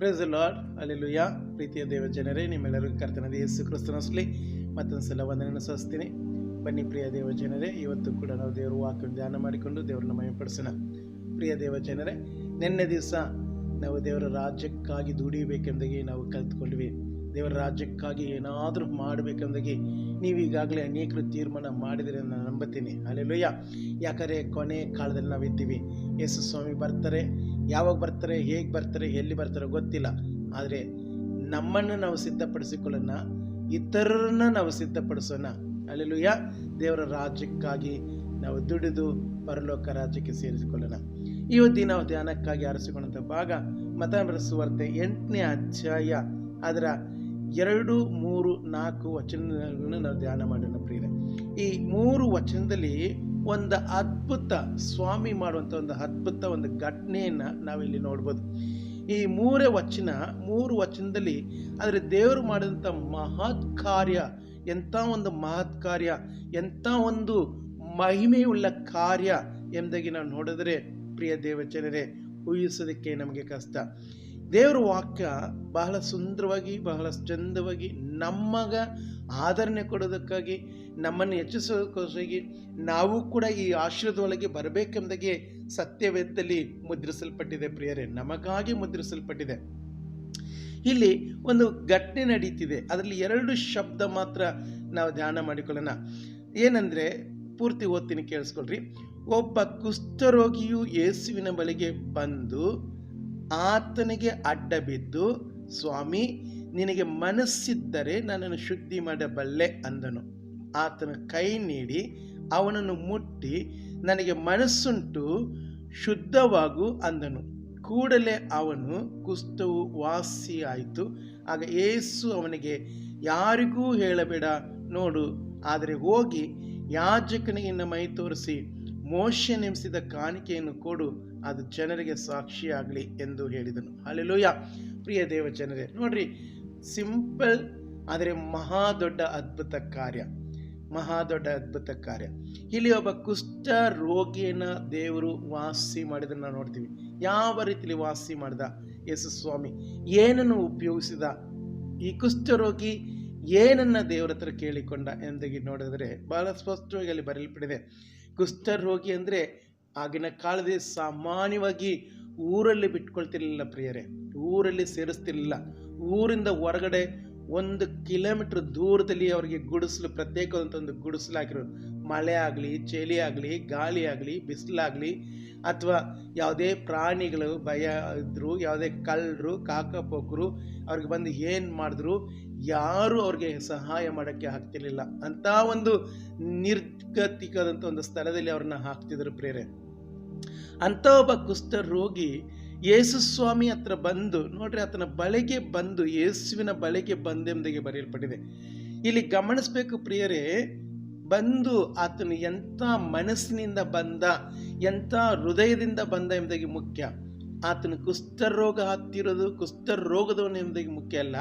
Praise lord alleluia ಪ್ರೀತಿಯ ದೇವ ಜನರೇ, ನಿಮ್ಮೆಲ್ಲರಿಗೂ ಕರ್ತನದ ಯೇಸು ಕ್ರಿಸ್ತನಸ್ಲಿ ಮತ್ತೊಂದು ಸಲ ವಂದನೆಯನ್ನು ಸಲ್ಲಿಸ್ತೀನಿ. ಬನ್ನಿ ಪ್ರಿಯ ದೇವ ಜನರೇ, ಇವತ್ತು ಕೂಡ ನಾವು ದೇವರು ವಾಕ್ಯ ಧ್ಯಾನ ಮಾಡಿಕೊಂಡು ದೇವರನ್ನ ಮಯಪಡಿಸೋಣ ಪ್ರಿಯ ದೇವ ಜನರೇ, ನಿನ್ನೆ ದಿವಸ ನಾವು ದೇವರ ರಾಜ್ಯಕ್ಕಾಗಿ ದುಡಿಯಬೇಕೆಂದಾಗಿ ನಾವು ಕಲ್ತ್ಕೊಂಡ್ವಿ. ದೇವರ ರಾಜ್ಯಕ್ಕಾಗಿ ಏನಾದರೂ ಮಾಡಬೇಕೆಂದಾಗಿ ನೀವು ಈಗಾಗಲೇ ಅನೇಕರು ತೀರ್ಮಾನ ಮಾಡಿದರೆ ನಾನು ನಂಬುತ್ತೀನಿ. ಅಲ್ಲೆಲುಯ್ಯ ಯಾಕಂದರೆ ಕೊನೆ ಕಾಲದಲ್ಲಿ ನಾವಿದ್ದೀವಿ. ಯೇಸು ಸ್ವಾಮಿ ಬರ್ತಾರೆ. ಯಾವಾಗ ಬರ್ತಾರೆ, ಹೇಗೆ ಬರ್ತಾರೆ, ಎಲ್ಲಿ ಬರ್ತಾರೆ ಗೊತ್ತಿಲ್ಲ. ಆದರೆ ನಮ್ಮನ್ನು ನಾವು ಸಿದ್ಧಪಡಿಸಿಕೊಳ್ಳೋಣ, ಇತರರನ್ನ ನಾವು ಸಿದ್ಧಪಡಿಸೋಣ. ಅಲ್ಲೆಲುಯ್ಯ ದೇವರ ರಾಜ್ಯಕ್ಕಾಗಿ ನಾವು ದುಡಿದು ಪರಲೋಕ ರಾಜ್ಯಕ್ಕೆ ಸೇರಿಸಿಕೊಳ್ಳೋಣ. ಇವತ್ತಿನ ನಾವು ಧ್ಯಾನಕ್ಕಾಗಿ ಆರಿಸಿಕೊಂಡಂಥ ಭಾಗ ಮತ ಸುವಾರ್ತೆ ಎಂಟನೇ ಅಧ್ಯಾಯ. ಅದರ ಎರಡು, ಮೂರು, ನಾಲ್ಕು ವಚನಗಳನ್ನು ನಾವು ಧ್ಯಾನ ಮಾಡೋಣ ಪ್ರಿಯರೇ. ಈ ಮೂರು ವಚನದಲ್ಲಿ ಒಂದು ಅದ್ಭುತ ಸ್ವಾಮಿ ಮಾಡುವಂಥ ಒಂದು ಅದ್ಭುತ ಒಂದು ಘಟನೆಯನ್ನು ನಾವಿಲ್ಲಿ ನೋಡ್ಬೋದು. ಈ ಮೂರೇ ವಚನ, ಮೂರು ವಚನದಲ್ಲಿ ಆದರೆ ದೇವರು ಮಾಡಿದಂಥ ಮಹತ್ ಕಾರ್ಯ, ಎಂಥ ಒಂದು ಮಹತ್ ಕಾರ್ಯ, ಎಂಥ ಒಂದು ಮಹಿಮೆಯುಳ್ಳ ಕಾರ್ಯ ಎಂಬುದಾಗಿ ನಾವು ನೋಡಿದ್ರೆ ಪ್ರಿಯ ದೇವಚನರೇ ಊಹಿಸೋದಕ್ಕೆ ನಮಗೆ ಕಷ್ಟ. ದೇವರ ವಾಕ್ಯ ಬಹಳ ಸುಂದರವಾಗಿ, ಬಹಳ ಚಂದವಾಗಿ ನಮ್ಮಗ ಆದರಣೆ ಕೊಡೋದಕ್ಕಾಗಿ, ನಮ್ಮನ್ನು ಹೆಚ್ಚಿಸೋದಕ್ಕೋಸ್ಕರ ನಾವು ಕೂಡ ಈ ಆಶ್ರಯದೊಳಗೆ ಬರಬೇಕೆಂಬುದಾಗಿ ಸತ್ಯವೇದದಲ್ಲಿ ಮುದ್ರಿಸಲ್ಪಟ್ಟಿದೆ ಪ್ರಿಯರೇ. ನಮಗಾಗಿ ಮುದ್ರಿಸಲ್ಪಟ್ಟಿದೆ. ಇಲ್ಲಿ ಒಂದು ಘಟನೆ ನಡೀತಿದೆ. ಅದರಲ್ಲಿ ಎರಡು ಶಬ್ದ ಮಾತ್ರ ನಾವು ಧ್ಯಾನ ಮಾಡಿಕೊಳ್ಳೋಣ. ಏನಂದರೆ, ಪೂರ್ತಿ ಓದ್ತೀನಿ ಕೇಳಿಸ್ಕೊಳ್ರಿ. ಒಬ್ಬ ಕುಷ್ಠರೋಗಿಯು ಯೇಸುವಿನ ಬಳಿಗೆ ಬಂದು ಆತನಿಗೆ ಅಡ್ಡ ಬಿದ್ದು, ಸ್ವಾಮಿ, ನಿನಗೆ ಮನಸ್ಸಿದ್ದರೆ ನನ್ನನ್ನು ಶುದ್ಧಿ ಮಾಡಬಲ್ಲೆ ಅಂದನು. ಆತನ ಕೈ ನೀಡಿ, ಅವನನ್ನು ಮುಟ್ಟಿ, ನನಗೆ ಮನಸ್ಸುಂಟು, ಶುದ್ಧವಾಗು ಅಂದನು. ಕೂಡಲೇ ಅವನು ಕುಷ್ಠವು ವಾಸಿಯಾಯಿತು. ಆಗ ಏಸು ಅವನಿಗೆ, ಯಾರಿಗೂ ಹೇಳಬೇಡ, ನೋಡು, ಆದರೆ ಹೋಗಿ ಯಾಜಕನಿಗೆ ಮೈ ತೋರಿಸಿ ಮೋಶ ನೆಮೆಸಿದ ಕಾಣಿಕೆಯನ್ನು ಕೊಡು, ಅದು ಜನರಿಗೆ ಸಾಕ್ಷಿಯಾಗಲಿ ಎಂದು ಹೇಳಿದನು. ಅಲ್ಲೆಲೂಯ ಪ್ರಿಯ ದೇವ ಜನರೇ, ನೋಡ್ರಿ ಸಿಂಪಲ್ ಆದರೆ ಮಹಾ ದೊಡ್ಡ ಅದ್ಭುತ ಕಾರ್ಯ. ಮಹಾ ದೊಡ್ಡ ಅದ್ಭುತ ಕಾರ್ಯ. ಇಲ್ಲಿ ಒಬ್ಬ ಕುಷ್ಠ ರೋಗಿಯನ್ನ ದೇವರು ವಾಸಿ ಮಾಡಿದನ್ನ ನೋಡ್ತೀವಿ. ಯಾವ ರೀತಿಯಲ್ಲಿ ವಾಸಿ ಮಾಡಿದ? ಯೇಸು ಸ್ವಾಮಿ ಏನನ್ನು ಉಪಯೋಗಿಸಿದ? ಈ ಕುಷ್ಠರೋಗಿ ಏನನ್ನ ದೇವರ ಹತ್ರ ಕೇಳಿಕೊಂಡ ಎಂದಾಗಿ ನೋಡಿದರೆ ಬಹಳ ಸ್ಪಷ್ಟವಾಗಿ ಅಲ್ಲಿ ಬರೆಯಲ್ಪಟ್ಟಿದೆ. ಕುಷ್ಠರೋಗಿ ಅಂದರೆ ಆಗಿನ ಕಾಲದಲ್ಲಿ ಸಾಮಾನ್ಯವಾಗಿ ಊರಲ್ಲಿ ಬಿಟ್ಕೊಳ್ತಿರ್ಲಿಲ್ಲ ಪ್ರಿಯರೇ. ಊರಲ್ಲಿ ಸೇರಿಸ್ತಿರ್ಲಿಲ್ಲ. ಊರಿಂದ ಹೊರಗಡೆ ಒಂದು ಕಿಲೋಮೀಟ್ರ್ ದೂರದಲ್ಲಿ ಅವರಿಗೆ ಗುಡಿಸಲು ಪ್ರತ್ಯೇಕವಾದಂಥ ಒಂದು ಗುಡಿಸಲು ಮಳೆ ಆಗಲಿ, ಚಳಿ ಆಗಲಿ, ಗಾಳಿ ಆಗಲಿ, ಬಿಸಿಲಾಗಲಿ ಅಥವಾ ಯಾವುದೇ ಪ್ರಾಣಿಗಳು ಭಯ ಇದ್ದರು ಯಾವುದೇ ಕಳ್ಳರು, ಕಾಕಪೋಕರು ಅವ್ರಿಗೆ ಬಂದು ಏನು ಮಾಡಿದ್ರು, ಯಾರೂ ಅವ್ರಿಗೆ ಸಹಾಯ ಮಾಡೋಕ್ಕೆ ಆಗ್ತಿರ್ಲಿಲ್ಲ. ಅಂಥ ಒಂದು ನಿರ್ಗತಿಕದಂಥ ಒಂದು ಸ್ಥಳದಲ್ಲಿ ಅವ್ರನ್ನ ಹಾಕ್ತಿದ್ರು ಪ್ರೇರೆ. ಅಂತ ಒಬ್ಬ ಕುಸ್ತ ರೋಗಿ ಯೇಸು ಸ್ವಾಮಿ ಹತ್ರ ಬಂದು, ನೋಡ್ರಿ ಆತನ ಬಳಿಗೆ ಬಂದು, ಯೇಸುವಿನ ಬಳಿಗೆ ಬಂದೆಂಬುದಾಗಿ ಬರೆಯಲ್ಪಟ್ಟಿದೆ. ಇಲ್ಲಿ ಗಮನಿಸಬೇಕು ಪ್ರಿಯರೇ, ಬಂದು ಆತನು ಎಂಥ ಮನಸ್ಸಿನಿಂದ ಬಂದ, ಎಂಥ ಹೃದಯದಿಂದ ಬಂದ ಎಂಬುದಾಗಿ ಮುಖ್ಯ. ಆತನು ಕುಷ್ಠರೋಗ ಹತ್ತಿರೋದು ಕುಷ್ಠರೋಗದವನು ಎಂಬುದಾಗಿ ಮುಖ್ಯ ಅಲ್ಲ.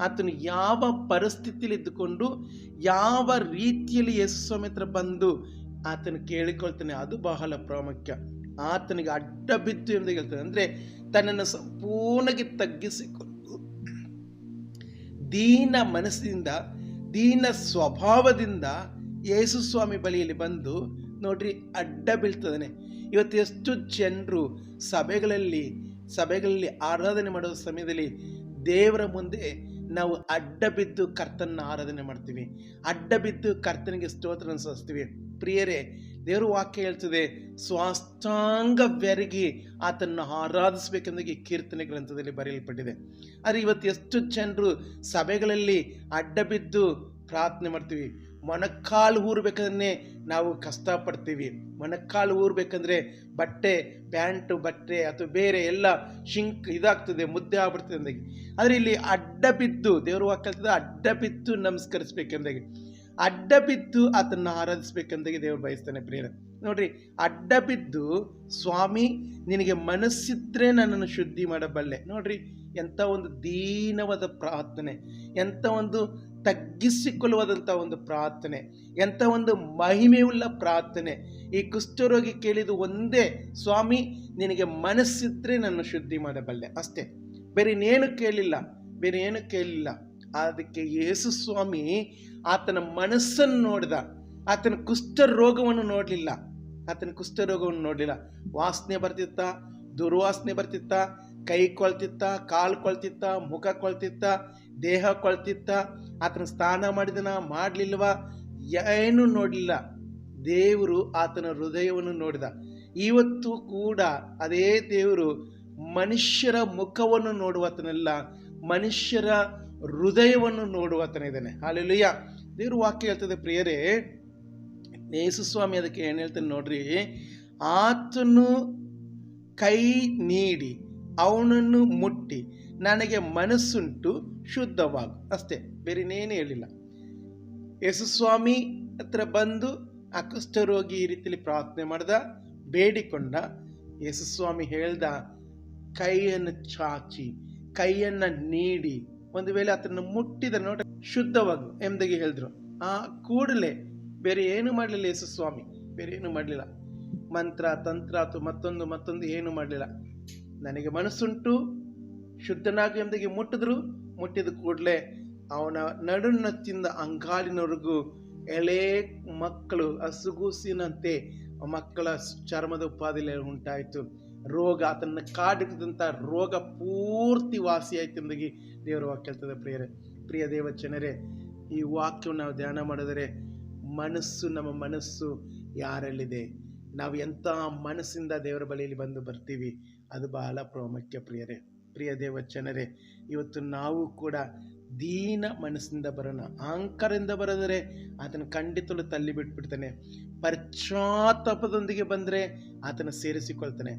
ಆತನು ಯಾವ ಪರಿಸ್ಥಿತಿಯಲ್ಲಿ ಇದ್ದುಕೊಂಡು ಯಾವ ರೀತಿಯಲ್ಲಿ ಯೇಸು ಹತ್ರ ಬಂದು ಆತನು ಕೇಳಿಕೊಳ್ತಾನೆ, ಅದು ಬಹಳ ಪ್ರಾಮುಖ್ಯ. ಆತನಿಗೆ ಅಡ್ಡ ಬಿದ್ದು ಎಂದು ಹೇಳ್ತಾನೆ. ಅಂದರೆ ತನ್ನನ್ನು ಸಂಪೂರ್ಣಕ್ಕೆ ತಗ್ಗಿಸಿಕೊಂಡು ದೀನ ಮನಸ್ಸಿನಿಂದ, ದೀನ ಸ್ವಭಾವದಿಂದ ಯೇಸು ಸ್ವಾಮಿ ಬಳಿಯಲ್ಲಿ ಬಂದು ನೋಡ್ರಿ ಅಡ್ಡ ಬೀಳ್ತದಾನೆ. ಇವತ್ತು ಎಷ್ಟು ಜನರು ಸಭೆಗಳಲ್ಲಿ ಸಭೆಗಳಲ್ಲಿ ಆರಾಧನೆ ಮಾಡುವ ಸಮಯದಲ್ಲಿ ದೇವರ ಮುಂದೆ ನಾವು ಅಡ್ಡ ಬಿದ್ದು ಕರ್ತನ ಆರಾಧನೆ ಮಾಡ್ತೀವಿ. ಅಡ್ಡ ಬಿದ್ದು ಕರ್ತನಿಗೆ ಸ್ತೋತ್ರ ಸಲ್ಲಿಸ್ತೀವಿ. ಪ್ರಿಯರೇ, ದೇವರು ವಾಕ್ಯ ಹೇಳ್ತದೆ ಸ್ವಾಷ್ಟಾಂಗ ಬೆರಗಿ ಆತನ್ನು ಆರಾಧಿಸಬೇಕೆಂದಾಗಿ ಕೀರ್ತನೆ ಗ್ರಂಥದಲ್ಲಿ ಬರೆಯಲ್ಪಟ್ಟಿದೆ. ಆದರೆ ಇವತ್ತು ಎಷ್ಟು ಜನರು ಸಭೆಗಳಲ್ಲಿ ಅಡ್ಡ ಬಿದ್ದು ಪ್ರಾರ್ಥನೆ ಮಾಡ್ತೀವಿ. ಮೊಣಕಾಲು ಊರ್ಬೇಕಂದ್ರೆ ನಾವು ಕಷ್ಟಪಡ್ತೀವಿ. ಮೊಣಕಾಲು ಊರ್ಬೇಕಂದ್ರೆ ಬಟ್ಟೆ, ಪ್ಯಾಂಟು, ಬಟ್ಟೆ ಅಥವಾ ಬೇರೆ ಎಲ್ಲ ಶಿಂಕ್ ಇದಾಗ್ತದೆ, ಮುದ್ದೆ ಆಗ್ಬಿಡ್ತದೆ ಅಂದಾಗೆ. ಆದರೆ ಇಲ್ಲಿ ಅಡ್ಡ ಬಿದ್ದು, ದೇವರು ಹಾಕಲ್ತದೆ ಅಡ್ಡ ಬಿದ್ದು ನಮಸ್ಕರಿಸ್ಬೇಕೆಂದಾಗಿ. ಅಡ್ಡ ಬಿದ್ದು ಆತನ್ನು ಆರಾಧಿಸ್ಬೇಕಂದಾಗಿ ದೇವರು ಬಯಸ್ತಾನೆ ಪ್ರೇರ ನೋಡ್ರಿ, ಅಡ್ಡ ಬಿದ್ದು, ಸ್ವಾಮಿ, ನಿನಗೆ ಮನಸ್ಸಿದ್ರೆ ನನ್ನನ್ನು ಶುದ್ಧಿ ಮಾಡಬಲ್ಲೆ. ನೋಡ್ರಿ, ಎಂಥ ಒಂದು ದೀನವಾದ ಪ್ರಾರ್ಥನೆ, ಎಂಥ ಒಂದು ತಗ್ಗಿಸಿಕೊಳ್ಳುವುದಂಥ ಒಂದು ಪ್ರಾರ್ಥನೆ, ಎಂಥ ಒಂದು ಮಹಿಮೆಯುಳ್ಳ ಪ್ರಾರ್ಥನೆ. ಈ ಕುಷ್ಠರೋಗಿ ಕೇಳಿದು ಒಂದೇ, ಸ್ವಾಮಿ, ನಿನಗೆ ಮನಸ್ಸಿದ್ರೆ ನನ್ನ ಶುದ್ಧಿ ಮಾಡಬಲ್ಲೆ. ಅಷ್ಟೇ, ಬೇರೆ ಇನ್ನೇನು ಕೇಳಿಲ್ಲ, ಬೇರೆ ಏನು ಕೇಳಲಿಲ್ಲ ಅದಕ್ಕೆ ಯೇಸು ಸ್ವಾಮಿ ಆತನ ಮನಸ್ಸನ್ನು ನೋಡಿದ. ಆತನ ಕುಷ್ಠರೋಗವನ್ನು ನೋಡಲಿಲ್ಲ. ಆತನ ಕುಷ್ಠ ರೋಗವನ್ನು ನೋಡಲಿಲ್ಲ. ವಾಸನೆ ಬರ್ತಿತ್ತ, ದುರ್ವಾಸನೆ ಬರ್ತಿತ್ತ, ಕೈ ಕೊಳ್ತಿತ್ತ ಕಾಲು ಕೊಳ್ತಿತ್ತ ಮುಖ ಕೊಳ್ತಿತ್ತ ದೇಹ ಕೊಳ್ತಿತ್ತ, ಆತನ ಸ್ನಾನ ಮಾಡಿದನ ಮಾಡಲಿಲ್ವಾ? ಏನು ನೋಡಲಿಲ್ಲ. ದೇವರು ಆತನ ಹೃದಯವನ್ನು ನೋಡಿದ. ಇವತ್ತು ಕೂಡ ಅದೇ ದೇವರು ಮನುಷ್ಯರ ಮುಖವನ್ನು ನೋಡುವತನೆಲ್ಲ, ಮನುಷ್ಯರ ಹೃದಯವನ್ನು ನೋಡುವತನಿದ್ದಾನೆ. ಅಲ್ಲಿಯ ದೇವರು ವಾಕ್ಯ ಹೇಳ್ತದೆ, ಪ್ರಿಯರೇ ಸ್ವಾಮಿ ಅದಕ್ಕೆ ಏನು ಹೇಳ್ತಾನೆ ನೋಡ್ರಿ? ಆತನು ಕೈ ನೀಡಿ, ಅವನನ್ನು ಮುಟ್ಟಿ, ನನಗೆ ಮನಸ್ಸುಂಟು ಶುದ್ಧವಾಗು. ಅಷ್ಟೇ ಬೇರೆನೇನು ಹೇಳಿಲ್ಲ. ಯೇಸು ಸ್ವಾಮಿ ಹತ್ರ ಬಂದು ಅಕುಷ್ಠರೋಗಿ ಕುಷ್ಠರೋಗಿ ಈ ರೀತಿಯಲ್ಲಿ ಪ್ರಾರ್ಥನೆ ಮಾಡ್ದ, ಬೇಡಿಕೊಂಡ, ಯೇಸು ಸ್ವಾಮಿ ಹೇಳ್ದ, ಕೈಯನ್ನು ಚಾಚಿ, ಕೈಯನ್ನು ನೀಡಿ. ಒಂದು ವೇಳೆ ಅದನ್ನು ಮುಟ್ಟಿದ ನೋಟ ಶುದ್ಧವಾಗು ಎಂಬುದಾಗಿ ಹೇಳಿದ್ರು. ಆ ಕೂಡಲೇ ಬೇರೆ ಏನು ಮಾಡಲಿಲ್ಲ ಯೇಸು ಸ್ವಾಮಿ. ಬೇರೆ ಏನು ಮಾಡಲಿಲ್ಲ. ಮಂತ್ರ, ತಂತ್ರ ಅಥವಾ ಮತ್ತೊಂದು ಮತ್ತೊಂದು ಏನು ಮಾಡಲಿಲ್ಲ. ನನಗೆ ಮನಸ್ಸುಂಟು, ಶುದ್ಧನಾಗು ಎಂಬುದಾಗಿ ಮುಟ್ಟಿದ್ರು. ಮುಟ್ಟಿದ ಕೂಡಲೇ ಅವನ ನಡುನತ್ತಿಂದ ಅಂಗಾಲಿನವರೆಗೂ ಎಳೆ ಮಕ್ಕಳು ಹಸುಗೂಸಿನಂತೆ ಮಕ್ಕಳ ಚರ್ಮದ ಉಪಾದಿಲೆ ಉಂಟಾಯಿತು. ರೋಗ ಅದನ್ನು ಕಾಡಿದಂಥ ರೋಗ ಪೂರ್ತಿ ವಾಸಿಯಾಯಿತು ಎಂಬುದಾಗಿ ದೇವರ ವಾಕ್ಯ ಹೇಳ್ತದೆ ಪ್ರಿಯರೇ. ಪ್ರಿಯ ದೇವ ಜನರೇ, ಈ ವಾಕ್ಯವನ್ನು ನಾವು ಧ್ಯಾನ ಮಾಡಿದರೆ ಮನಸ್ಸು ನಮ್ಮ ಮನಸ್ಸು ಯಾರಲ್ಲಿದೆ? ನಾವು ಎಂಥ ಮನಸ್ಸಿಂದ ದೇವರ ಬಳಿಯಲ್ಲಿ ಬಂದು ಬರ್ತೀವಿ? ಅದು ಬಹಳ ಪ್ರಾಮುಖ್ಯ ಪ್ರಿಯರೇ. ಪ್ರಿಯ ದೇವ ಜನರೇ ಇವತ್ತು ನಾವು ಕೂಡ ದೀನ ಮನಸ್ಸಿಂದ ಬರೋಣ. ಅಹಂಕಾರದಿಂದ ಬರೆದರೆ ಆತನ ಖಂಡಿತಲು ತಳ್ಳಿ ಬಿಟ್ಬಿಡ್ತಾನೆ. ಪಶ್ಚಾತ್ತಾಪದೊಂದಿಗೆ ಬಂದರೆ ಆತನ ಸೇರಿಸಿಕೊಳ್ತಾನೆ.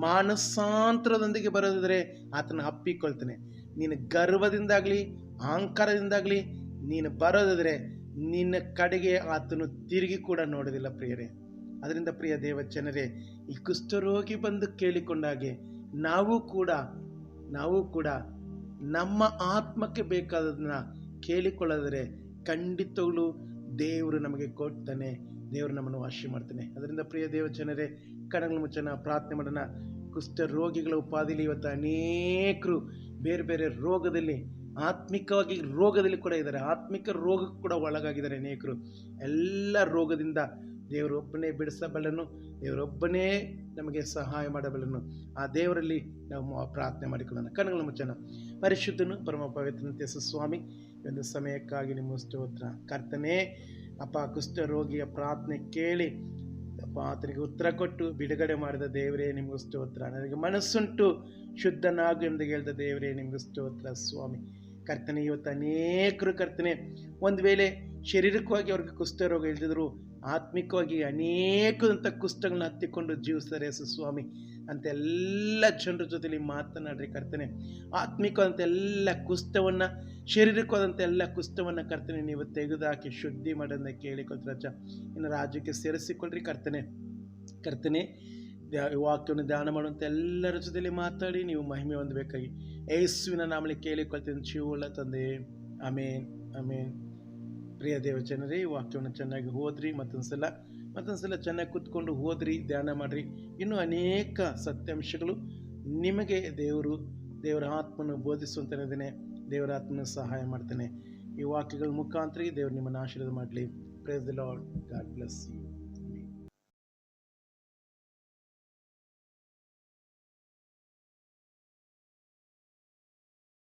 ಮಾನಸಾಂತರದೊಂದಿಗೆ ಬರೋದಾದರೆ ಆತನ ಅಪ್ಪಿಕೊಳ್ತಾನೆ. ನೀನು ಗರ್ವದಿಂದಾಗಲಿ ಅಹಂಕಾರದಿಂದಾಗಲಿ ನೀನು ಬರೋದಾದರೆ ನಿನ್ನ ಕಡೆಗೆ ಆತನು ತಿರುಗಿ ಕೂಡ ನೋಡೋದಿಲ್ಲ ಪ್ರಿಯರೇ. ಅದರಿಂದ ಪ್ರಿಯ ದೇವ ಜನರೇ ಈ ಕುಷ್ಠರೋಗಿ ಬಂದು ಕೇಳಿಕೊಂಡಾಗೆ ನಾವು ಕೂಡ ನಾವು ಕೂಡ ನಮ್ಮ ಆತ್ಮಕ್ಕೆ ಬೇಕಾದದನ್ನ ಕೇಳಿಕೊಳ್ಳದರೆ ಖಂಡಿತಗಳು ದೇವರು ನಮಗೆ ಕೊಡ್ತಾನೆ, ದೇವರು ನಮ್ಮನ್ನು ವಾಸಿ ಮಾಡ್ತಾನೆ. ಅದರಿಂದ ಪ್ರಿಯ ದೇವ ಜನರೇ ಕಣಗಳ ಮುಚ್ಚನ ಪ್ರಾರ್ಥನೆ ಮಾಡೋಣ. ಕುಷ್ಠ ರೋಗಿಗಳ ಉಪಾಧಿಲಿ ಇವತ್ತು ಅನೇಕರು ಬೇರೆ ಬೇರೆ ರೋಗದಲ್ಲಿ, ಆತ್ಮಿಕವಾಗಿ ರೋಗದಲ್ಲಿ ಕೂಡ ಇದ್ದಾರೆ. ಆತ್ಮಿಕ ರೋಗಕ್ಕೆ ಕೂಡ ಒಳಗಾಗಿದ್ದಾರೆ ಅನೇಕರು. ಎಲ್ಲ ರೋಗದಿಂದ ದೇವರೊಬ್ಬನೇ ಬಿಡಿಸಬಲ್ಲನು, ದೇವರೊಬ್ಬನೇ ನಮಗೆ ಸಹಾಯ ಮಾಡಬಲ್ಲನು. ಆ ದೇವರಲ್ಲಿ ನಾವು ಪ್ರಾರ್ಥನೆ ಮಾಡಿಕೊಳ್ಳೋಣ. ಕಣ್ಣುಗಳ ಮುಚ್ಚನ ಪರಿಶುದ್ಧನು ಪರಮ ಪವಿತ್ರನಂತೆ ಸ್ವಾಮಿ ಈ ಒಂದು ಸಮಯಕ್ಕಾಗಿ ನಿಮ್ಮ ಸ್ತೋತ್ರ. ಕರ್ತನೇ, ಅಪ್ಪ, ಕುಷ್ಠ ರೋಗಿಯ ಪ್ರಾರ್ಥನೆ ಕೇಳಿ, ಅಪ್ಪ, ಆತನಿಗೆ ಉತ್ತರ ಕೊಟ್ಟು ಬಿಡುಗಡೆ ಮಾಡಿದ ದೇವರೇ ನಿಮಗೂ ಸ್ತೋತ್ರ. ನನಗೆ ಮನಸ್ಸುಂಟು, ಶುದ್ಧನಾಗು ಎಂದು ಹೇಳಿದ ದೇವರೇ ನಿಮಗೂ ಸ್ತೋತ್ರ ಸ್ವಾಮಿ. ಕರ್ತನೆ, ಇವತ್ತು ಅನೇಕರು ಕರ್ತನೆ, ಒಂದು ವೇಳೆ ಶಾರೀರಿಕವಾಗಿ ಅವ್ರಿಗೆ ಕುಷ್ಠರೋಗ ಇಲ್ದಿದ್ರು ಆತ್ಮಿಕವಾಗಿ ಅನೇಕದಂಥ ಕುಸ್ತಗಳನ್ನ ಹತ್ತಿಕೊಂಡು ಜೀವಿಸ್ತಾರೆ ಅಂತ ಎಲ್ಲ ಜನರ ಜೊತೆಲಿ ಮಾತನಾಡ್ರಿ ಕರ್ತನೆ. ಆತ್ಮಿಕವಾದಂಥ ಎಲ್ಲ ಕುಷ್ಠವನ್ನು ಶಾರೀರಿಕವಾದಂಥ ಎಲ್ಲ ಕುಸ್ತವನ್ನು ಕರ್ತನೆ ನೀವು ತೆಗೆದುಹಾಕಿ ಶುದ್ಧಿ ಮಾಡೋದನ್ನ ಕೇಳಿಕೊಳ್ತೀರ ಅಜ್ಜ ಇನ್ನು ರಾಜ್ಯಕ್ಕೆ ಸೇರಿಸಿಕೊಳ್ಳ್ರಿ ಕರ್ತನೆ. ಕರ್ತನೆ ವಾಕ್ಯವನ್ನು ಧ್ಯಾನ ಮಾಡುವಂಥ ಎಲ್ಲರ ಜೊತೆಲಿ ಮಾತಾಡಿ ನೀವು ಮಹಿಮೆ ಹೊಂದಬೇಕಾಗಿ. ಯೇಸುವಿನ ನಾಮಲಿ ಕೇಳಿಕೊಳ್ತೀನಿ, ಶಿವಳ ತಂದೆ. ಅಮೇನ್ ಅಮೇನ್ ಪ್ರಿಯ ದೇವ ಜನರೇ, ಈ ವಾಕ್ಯವನ್ನು ಚೆನ್ನಾಗಿ ಓದ್ರಿ ಮತ್ತೊಂದು ಸಲ ಮತ್ತೊಂದು ಸಲ ಚೆನ್ನಾಗಿ ಕೂತ್ಕೊಂಡು ಓದ್ರಿ ಧ್ಯಾನ ಮಾಡಿರಿ. ಇನ್ನೂ ಅನೇಕ ಸತ್ಯಾಂಶಗಳು ನಿಮಗೆ ದೇವರು, ದೇವರ ಆತ್ಮನ ಬೋಧಿಸುವಂತನೇ ದೇವರ ಆತ್ಮನ ಸಹಾಯ ಮಾಡ್ತೇನೆ. ಈ ವಾಕ್ಯಗಳ ಮುಖಾಂತರ ದೇವರು ನಿಮ್ಮನ್ನು ಆಶೀರ್ವಾದ ಮಾಡಲಿ. Praise the lord god bless you